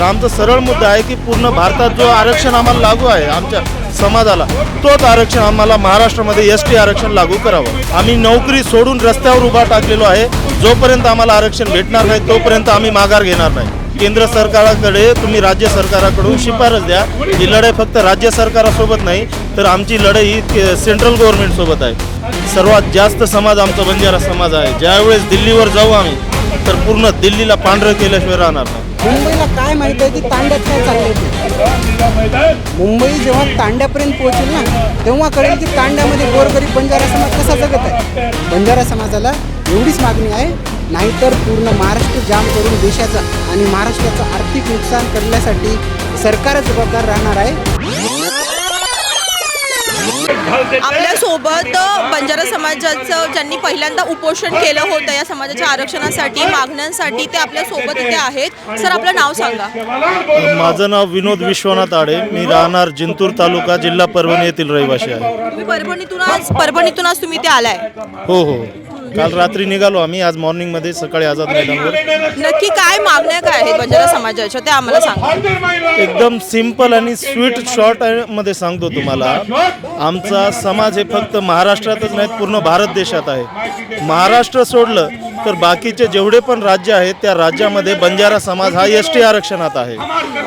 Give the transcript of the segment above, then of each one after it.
तर आमचा सरळ मुद्दा आहे की पूर्ण भारतात जो आरक्षण आम्हाला लागू आहे आमच्या समाजाला तोच आरक्षण आम्हाला महाराष्ट्रामध्ये एस टी आरक्षण लागू करावं. आम्ही नोकरी सोडून रस्त्यावर उभा टाकलेलो आहे. जोपर्यंत आम्हाला आरक्षण भेटणार नाही तोपर्यंत आम्ही माघार घेणार नाही. केंद्र सरकाराकडे तुम्ही राज्य सरकाराकडून शिफारस द्या. ही लढाई फक्त राज्य सरकारासोबत नाही तर आमची लढाई ही के- सेंट्रल गव्हर्नमेंटसोबत आहे. सर्वात जास्त समाज आमचा बंजारा समाज आहे. ज्यावेळेस दिल्लीवर जाऊ आम्ही तर पूर्ण दिल्लीला पांढरं केल्याशिवाय राहणार नाही. मुंबईला काय माहीत आहे? की तांड्यात काय चाललंय ते? मुंबई जेव्हा तांड्यापर्यंत पोहोचेल ना तेव्हा कळेल की तांड्यामध्ये गोरगरीब बंजारा समाज कसा जगत आहे. बंजारा समाजाला एवढीच मागणी आहे नाहीतर पूर्ण महाराष्ट्र जाम करून देशाचा आणि महाराष्ट्राचं आर्थिक नुकसान करण्यासाठी सरकारच जबाबदार राहणार आहे. आपल्यासोबत बंजारा समाजाचं ज्यांनी पहिल्यांदा उपोषण केलं होतं या समाजाच्या आरक्षणासाठी मागण्यांसाठी ते आपल्यासोबत इथे आहेत. सर आपलं नाव सांगा. माझं नाव विनोद विश्वनाथ आडे. मी राहणार जिंतूर तालुका जिल्हा परभणी येथील रहिवासी आहे. परभणीतून आज परभणीतून आज तुम्ही इथे आलाय. हो हो. काल रात्री निघालो आम्ही. आज मॉर्निंगमध्ये सकाळी आझाद मैदानवर. नक्की काय मागण्या काय आहेत बंजारा समाजाच्या? ते आम्हाला सांगा. एकदम सिंपल आणि स्वीट शॉर्टमध्ये सांगतो तुम्हाला. आमचा समाज हे फक्त महाराष्ट्रातच नाही पूर्ण भारत देशात आहे. महाराष्ट्र सोडलं तर बाकीचे जेवढे पण राज्य आहेत त्या राज्यामध्ये बंजारा समाज हा एस टी आरक्षणात आहे.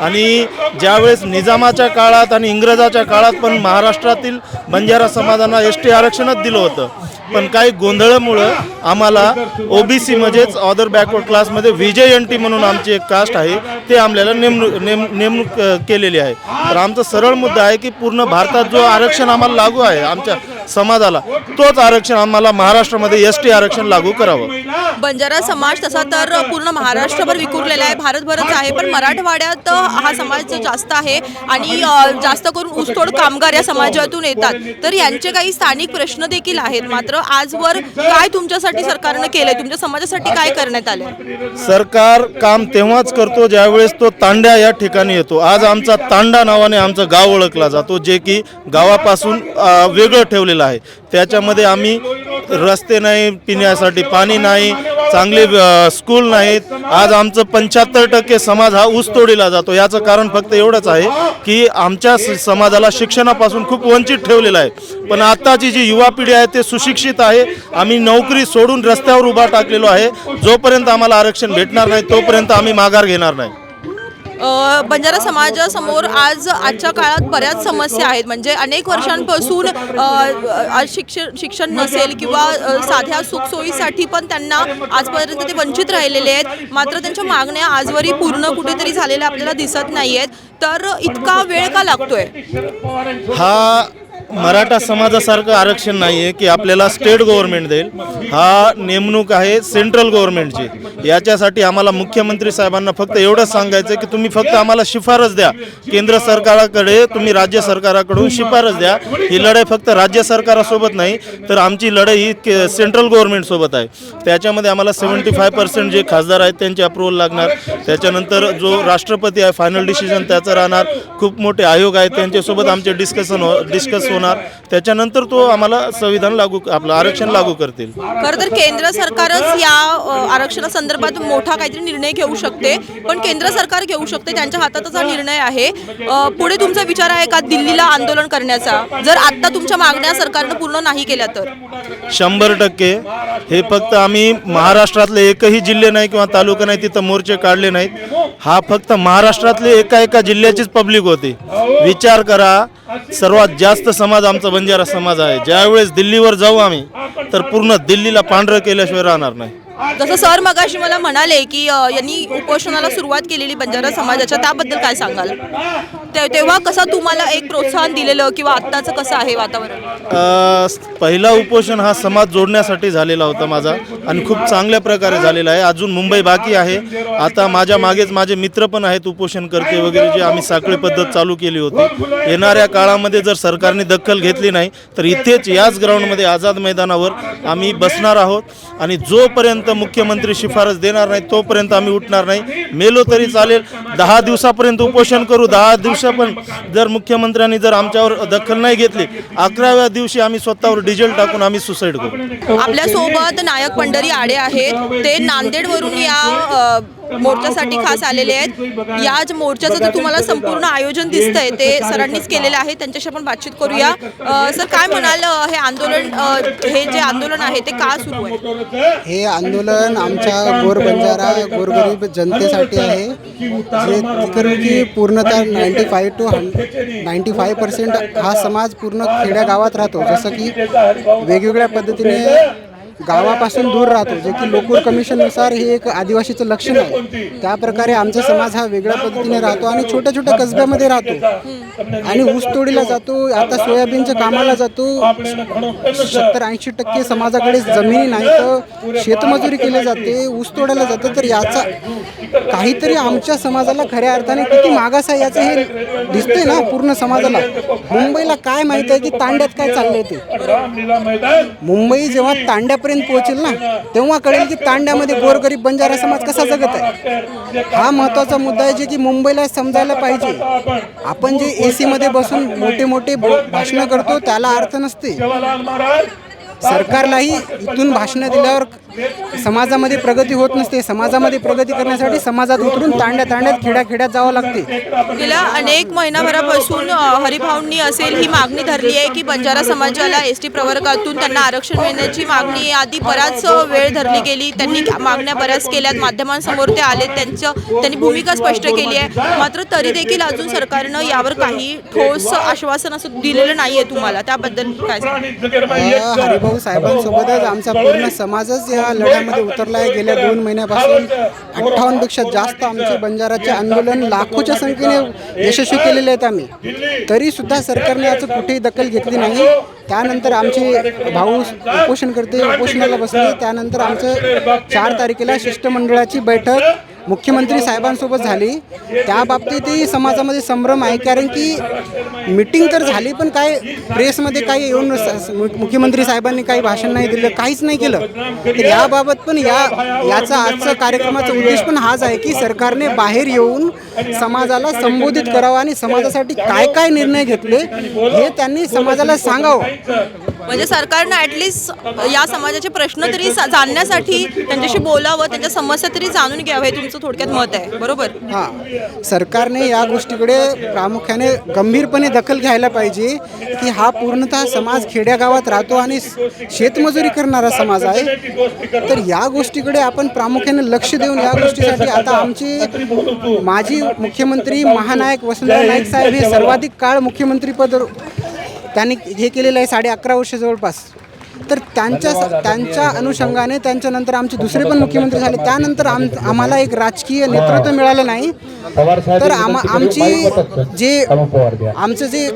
आणि ज्यावेळेस निजामाच्या काळात आणि इंग्रजाच्या काळात पण महाराष्ट्रातील बंजारा समाजांना एस टी आरक्षणच दिलं होतं पण काही गोंधळामुळं आम्हाला ओबीसी म्हणजेच ऑदर बॅकवर्ड क्लासमध्ये विजय एन टी म्हणून आमची एक कास्ट आहे ते आम्हाला नेमणूक नेम नेमणूक केलेली आहे. तर आमचा सरळ मुद्दा आहे की पूर्ण भारतात जो आरक्षण आम्हाला लागू आहे आमच्या समाजाला तोच आरक्षण आम्हाला महाराष्ट्रामध्ये एस टी आरक्षण लागू करावं. बंजारा समाज तसा तर पूर्ण महाराष्ट्रभर विखुरलेला आहे. भारतभरच आहे पण मराठवाड्यात हा समाज जास्त आहे आणि जास्त करून ऊसतोड कामगार या समाजातून येतात. तर यांचे काही स्थानिक प्रश्न देखील आहेत. मात्र आजवर काय तुमच्यासाठी सरकारनं केलंय? तुमच्या समाजासाठी काय करण्यात आलंय? सरकार काम तेव्हाच करतो ज्यावेळेस तो तांड्या या ठिकाणी येतो. आज आमचा तांडा नावाने आमचं गाव ओळखला जातो जे की गावापासून वेगळं ठेवलेलं आहे. त्याच्यामध्ये आम्ही रस्ते नाही पिण्यासाठी पाणी नाही चांगले स्कूल नाहीत. आज आमचं पंच्याहत्तर टक्के समाज हा ऊसतोडीला जातो. याचं कारण फक्त एवढंच आहे की आमच्या समाजाला शिक्षणापासून खूप वंचित ठेवलेलं आहे. पण आत्ताची जी युवा पिढी आहे ते सुशिक्षित आहे. आम्ही नोकरी सोडून रस्त्यावर उभा टाकलेलो आहे. जोपर्यंत आम्हाला आरक्षण भेटणार नाही तोपर्यंत आम्ही माघार घेणार नाही. बंजारा समाजासमोर आज आजच्या काळात बऱ्याच समस्या आहेत. म्हणजे अनेक वर्षांपासून शिक्षण शिक्षण नसेल किंवा साध्या सुखसोयीसाठी पण त्यांना आजपर्यंत ते वंचित राहिलेले आहेत. मात्र त्यांच्या मागण्या आजवरही पूर्ण कुठेतरी झालेल्या आपल्याला दिसत नाही आहेत तर इतका वेळ का लागतोय? हा मराठा समाजासारखं आरक्षण नाही आहे की आपल्याला स्टेट गव्हर्नमेंट देईल. हा नेमणूक आहे सेंट्रल गव्हर्नमेंटची. याच्यासाठी आम्हाला मुख्यमंत्री साहेबांना फक्त एवढंच सांगायचं की तुम्ही फक्त आम्हाला शिफारस द्या. केंद्र सरकाराकडे तुम्ही राज्य सरकाराकडून शिफारस द्या. ही लढाई फक्त राज्य सरकारासोबत नाही तर आमची लढाई ही के- सेंट्रल गव्हर्नमेंटसोबत आहे. त्याच्यामध्ये आम्हाला सेवन्टी फाय पर्सेंट जे खासदार आहेत त्यांचे अप्रुव्हल लागणार. त्याच्यानंतर जो राष्ट्रपती आहे फायनल डिसिजन त्याचं राहणार. खूप मोठे आयोग आहेत त्यांच्यासोबत आमचे डिस्कशन हो डिस्कस होणार. त्याच्यानंतर तो आम्हाला संविधान लागू आपलं आरक्षण लागू करतील. खरं तर केंद्र सरकारच या अ, आरक्षणासंदर्भात मोठा काहीतरी निर्णय घेऊ शकते. पण केंद्र सरकार घेऊ शकते त्यांच्या हातातच हा निर्णय आहे. अ, पुढे तुमचा विचार आहे का दिल्लीला आंदोलन करण्याचा? जर आत्ता तुमच्या मागण्या सरकारनं पूर्ण नाही केल्या तर? शंभर टक्के. हे फक्त आम्ही महाराष्ट्रातले एकही जिल्हे नाही किंवा तालुका नाही तिथं मोर्चे काढले नाहीत. हा फक्त महाराष्ट्रातली एका एका जिल्ह्याचीच पब्लिक होती. विचार करा सर्वात जास्त समाज आमचा बंजारा समाज आहे. ज्यावेळेस दिल्लीवर जाऊ आम्ही तर पूर्ण दिल्लीला पांढरं केल्याशिवाय राहणार नाही. जसं सर मगाशी मला म्हणाले की अ, यांनी उपोषणाला सुरुवात केलेली बंजारा समाजाच्या त्याबद्दल काय सांगाल? ते- तेव्हा कसं तुम्हाला एक प्रोत्साहन दिलेलं किंवा आत्ताचं कसं आहे वातावरण? अ, पहिला उपोषण हा समाज जोडण्यासाठी झालेला होता माझा आणि खूप चांगल्या प्रकारे झालेला आहे. अजून मुंबई बाकी आहे. आता माझ्या मागेच माझे मित्र पण आहेत उपोषण करते वगैरे जे आम्ही साखळी पद्धत चालू केली होती. येणाऱ्या काळामध्ये जर सरकारने दखल घेतली नाही तर इथेच याच ग्राउंडमध्ये आझाद मैदानावर आम्ही बसणार आहोत आणि जोपर्यंत मुख्यमंत्री शिफारस देणार नाही तोपर्यंत आम्ही उठणार नाही. मेलो तरी चालेल. दहा दिवसापर्यंत उपोषण करू. दहा दिवसा पण जर मुख्यमंत्र्यांनी जर आमच्यावर दखल नाही घेतली अकराव्या दिवशी आम्ही स्वतःवर डिझेल टाकून आम्ही सुसाईड करू. आपल्यासोबत नायक पंढरी आडे आहेत. ते नांदेडवरून या मोर्चासाठी खास आलेले आहेत. या ज- मोर्चाचं जे तुम्हाला संपूर्ण आयोजन दिसतंय ते सरांनीच केलेलं आहे त्यांच्याशी आपण बातचीत करूया. सर काय म्हणाल हे आंदोलन हे जे आंदोलन आहे ते का सुरू आहे? हे आंदोलन आमच्या गोरबंजारा गोरगरीब जनतेसाठी आहे जे पूर्णतः नाईंटी फाय टू हं नाईंटी फाय पर्सेंट हा समाज पूर्ण खेड्यागावात राहतो. जसं की वेगवेगळ्या पद्धतीने गावापासून दूर राहतो जे की लोकूर कमिशननुसार हे एक आदिवासीचं लक्षण आहे. त्या प्रकारे आमचा समाज हा वेगळ्या पद्धतीने राहतो आणि छोट्या छोट्या कसब्यामध्ये राहतो. आणि ऊसतोडीला जातो आता सोयाबीनच्या कामाला जातो. सत्तर ऐंशी टक्के समाजाकडे जमिनी नाही तर शेतमजुरी केली जाते ऊस तोडायला जातं. तर याचा काहीतरी आमच्या समाजाला खऱ्या अर्थाने किती मागास आहे याचं हे दिसतंय ना पूर्ण समाजाला. मुंबईला काय माहीत आहे की तांड्यात काय चाललंय ते? मुंबई जेव्हा तांड्या तांड्यापर्यंत पोहोचेल ना तेव्हा कळेल की तांड्यामध्ये गोरगरीब बंजारा समाज कसा जगत आहे. हा महत्त्वाचा मुद्दा आहे जे की मुंबईला समजायला पाहिजे. आपण जे ए सीमध्ये बसून मोठे मोठे भाषणं करतो त्याला अर्थ नसते. सरकारलाही इथून भाषणं दिल्यावर समाजामध्ये प्रगती होत नसते. समाजामध्ये प्रगती करण्यासाठी समाजात उतरून तांड्या तांड्यात खेड्या खेड्यात जावं लागते. गेल्या अनेक महिनाभरापासून हरिभाऊंनी असेल ही मागणी धरली आहे की बंजारा समाजाला एस टी प्रवर्गातून त्यांना आरक्षण मिळण्याची मागणी आधी बराच वेळ धरली गेली. त्यांनी मागण्या बऱ्याच केल्यात. माध्यमांसमोर ते आले त्यांचं त्यांनी भूमिका स्पष्ट केली आहे. मात्र तरी देखील अजून सरकारनं यावर काही ठोस आश्वासन असं दिलेलं नाही आहे तुम्हाला. त्याबद्दल काय हरिभाऊ साहेबांसोबतच आमचा पूर्ण समाजच या लढ्यामध्ये उतरला आहे गेल्या दोन महिन्यापासून अठ्ठावन्नपेक्षा जास्त आमचे बंजाराचे आंदोलन लाखोच्या संख्येने यशस्वी केलेले आहेत आम्ही. तरी सुद्धा सरकारने याचं कुठेही दखल घेतली नाही. त्यानंतर आमचे भाऊ उपोषणकर्ते उपोषणाला बसले. त्यानंतर आमचं चार तारखेला शिष्टमंडळाची बैठक. मुख्यमंत्री साहेबांसोबत झाली. त्या बाबतीतही समाजामध्ये संभ्रम आहे. कारण की मिटिंग तर झाली पण काय प्रेसमध्ये काही येऊन स- मुख्यमंत्री साहेबांनी काही भाषण नाही दिलं काहीच नाही केलं. तर याबाबत पण या याचा आजचा कार्यक्रमाचा उद्देश पण हाच आहे की सरकारने बाहेर येऊन समाजाला संबोधित करावं आणि समाजासाठी काय काय निर्णय घेतले हे त्यांनी समाजाला सांगावं. म्हणजे सरकारनं ऍटलिस्ट या समाजाचे प्रश्न तरी जाणण्यासाठी त्यांच्याशी बोलावं त्यांच्या समस्या तरी जाणून घ्यावं हे तुमचं थोडक्यात मत आहे. बरोबर? हां. सरकारने या गोष्टीकडे प्रामुख्याने गंभीरपणे दखल घ्यायला पाहिजे की हा पूर्णतः समाज खेड्यागावात राहतो आणि शेतमजुरी करणारा समाज आहे. तर या गोष्टीकडे आपण प्रामुख्याने लक्ष देऊन या गोष्टीसाठी आता आमचे माजी मुख्यमंत्री महानायक वसंतराव नाईक साहेब हे सर्वाधिक काळ मुख्यमंत्रीपद त्यांनी हे केलेलं आहे साडे अकरा वर्ष जवळपास. तर त्यांच्या त्यांच्या अनुषंगाने त्यांच्यानंतर आमचे दुसरे पण मुख्यमंत्री झाले. त्यानंतर आम आम्हाला एक राजकीय नेतृत्व मिळालं नाही. तर आम आमची जे आमचं जे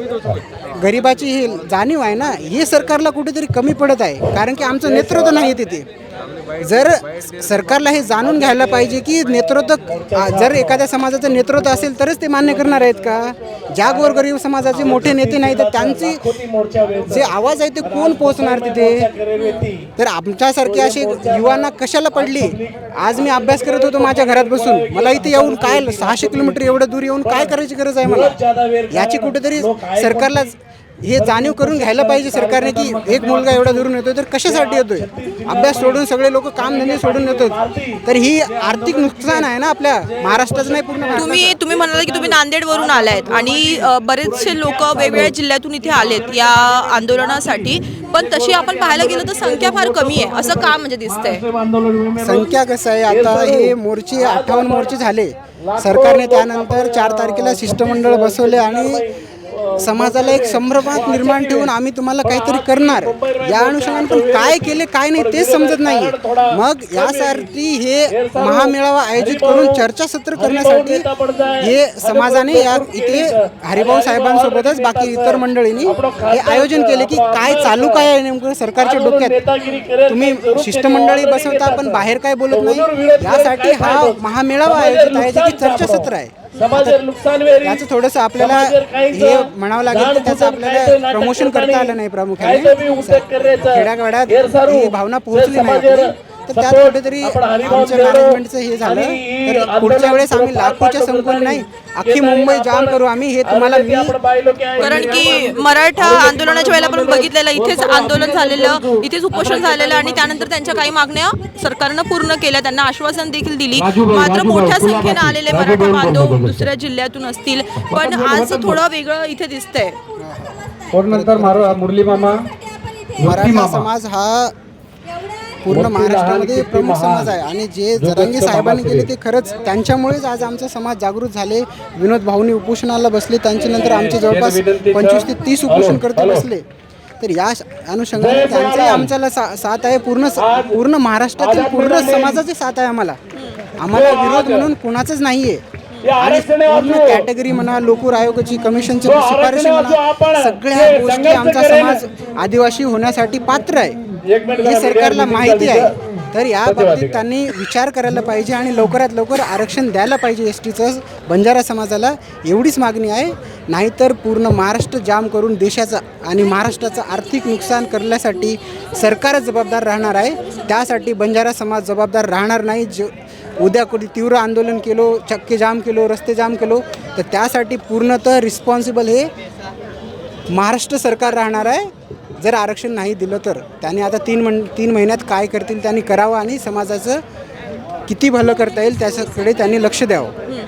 गरिबाची ही जाणीव आहे ना हे सरकारला कुठेतरी कमी पडत आहे. कारण की आमचं नेतृत्व नाही तिथे. जर सरकारला हे जाणून घ्यायला पाहिजे की नेतृत्व जर एखाद्या समाजाचं नेतृत्व असेल तरच ते मान्य करणार आहेत का? ज्या गोरगरीब समाजाचे मोठे नेते नाही तर त्यांचे जे आवाज आहे ते कोण पोहोचणार तिथे? तर आमच्यासारखे असे युवांना कशाला पडली? आज मी अभ्यास करत होतो माझ्या घरात बसून. मला इथे येऊन काय सहाशे किलोमीटर एवढं दूर येऊन काय करायची गरज आहे मला? याची कुठेतरी सरकारला हे जाणीव करून घ्यायला पाहिजे सरकारने की एक मुलगा एवढा दुरून येतोय तर कशासाठी येतोय? अभ्यास सोडून सगळे लोक कामधंदे सोडून येतात. तर ही आर्थिक नुकसान आहे ना आपल्या महाराष्ट्राचं नाही पूर्ण. तुम्ही तुम्ही म्हणाला की तुम्ही नांदेडवरून आलायत आणि बरेचसे लोक वेगवेगळ्या जिल्ह्यातून इथे आलेत या आंदोलनासाठी. पण तशी आपण पाहायला गेलं तर संख्या फार कमी आहे. असं का म्हणजे दिसतंय? संख्या कसं आहे? आता हे मोर्चे अठ्ठावन्न मोर्चे झाले. सरकारने त्यानंतर चार तारखेला शिष्टमंडळ बसवले आणि समाजाला एक संभ्रमात निर्माण ठेवून आम्ही तुम्हाला काहीतरी करणार. या अनुषंगाने पण काय केले काय नाही तेच समजत नाही. मग यासाठी हे महामेळावा आयोजित करून चर्चासत्र करण्यासाठी हे समाजाने या इथे हरिभाऊ साहेबांसोबतच बाकी इतर मंडळींनी हे आयोजन केले की काय चालू काय आहे नेमकं सरकारच्या डोक्यात? तुम्ही शिष्टमंडळी बसवता पण बाहेर काय बोलत नाही? यासाठी हा महामेळावा आयोजित आहे जे की चर्चासत्र आहे. त्याचं थोडंसं आपल्याला हे म्हणावं लागेल त्याचं आपल्याला प्रमोशन करता आलं नाही प्रामुख्याने. खेड्यागाड्यात ही भावना पोहोचली नाही. तर त्यात कुठेतरी आमच्या मॅनेजमेंटचं हे झालं. तर पुढच्या वेळेस आम्ही लाखोच्या संकुल नाही. अख्खी मुंबई जाम करू आम्ही हे तुम्हाला मी कारण की मराठा आंदोलनाच्या वेळेला आपण बघितलेलं इथेच आंदोलन झालेलं इथेच उपोषण झालेलं आणि त्यानंतर त्यांच्या काही मागण्या सरकारनं पूर्ण केल्या त्यांना आश्वासन देखील दिली. मात्र मोठ्या संख्येनं आलेले मराठा बांधव दुसऱ्या जिल्ह्यातून असतील. पण आज थोडं वेगळं इथे दिसतंय. मुरली मामा. मराठा समाज हा पूर्ण महाराष्ट्रामध्ये प्रमुख समाज आहे. आणि जे जरांगे साहेबांनी केले ते. खरंच त्यांच्यामुळेच आज आमचा समाज जागृत झाले. विनोद भाऊनी उपोषणाला बसले. त्यांच्यानंतर आमचे जवळपास पंचवीस ते तीस उपोषण करते बसले. तर या अनुषंगाने त्यांचाही आमच्याला सा साथ आहे. पूर्ण पूर्ण महाराष्ट्रातील पूर्ण समाजाची साथ आहे आम्हाला. आम्हाला विरोध म्हणून कुणाचाच नाही आहे आणि पूर्ण कॅटेगरी म्हणा लोकूर आयोगाची कमिशनची शिफारशी म्हणा सगळ्या गोष्टी आमचा समाज आदिवासी होण्यासाठी पात्र आहे. हे सरकारला माहिती आहे. तर या बाबतीत त्यांनी विचार करायला पाहिजे आणि लवकरात लवकर आरक्षण द्यायला पाहिजे एस टीचं बंजारा समाजाला एवढीच मागणी आहे. नाहीतर पूर्ण महाराष्ट्र जाम करून देशाचं आणि महाराष्ट्राचं आर्थिक नुकसान करण्यासाठी सरकारच जबाबदार राहणार आहे. त्यासाठी बंजारा समाज जबाबदार राहणार नाही. ज उद्या कधी तीव्र आंदोलन केलो चक्के जाम केलो रस्ते जाम केलो तर त्यासाठी पूर्णतः रिस्पॉन्सिबल हे महाराष्ट्र सरकार राहणार आहे. जर आरक्षण नाही दिलं तर त्याने आता तीन मं तीन महिन्यात काय करतील त्यांनी करावं आणि समाजाचं किती भलं करता येईल त्याच्याकडे त्यांनी लक्ष द्यावं.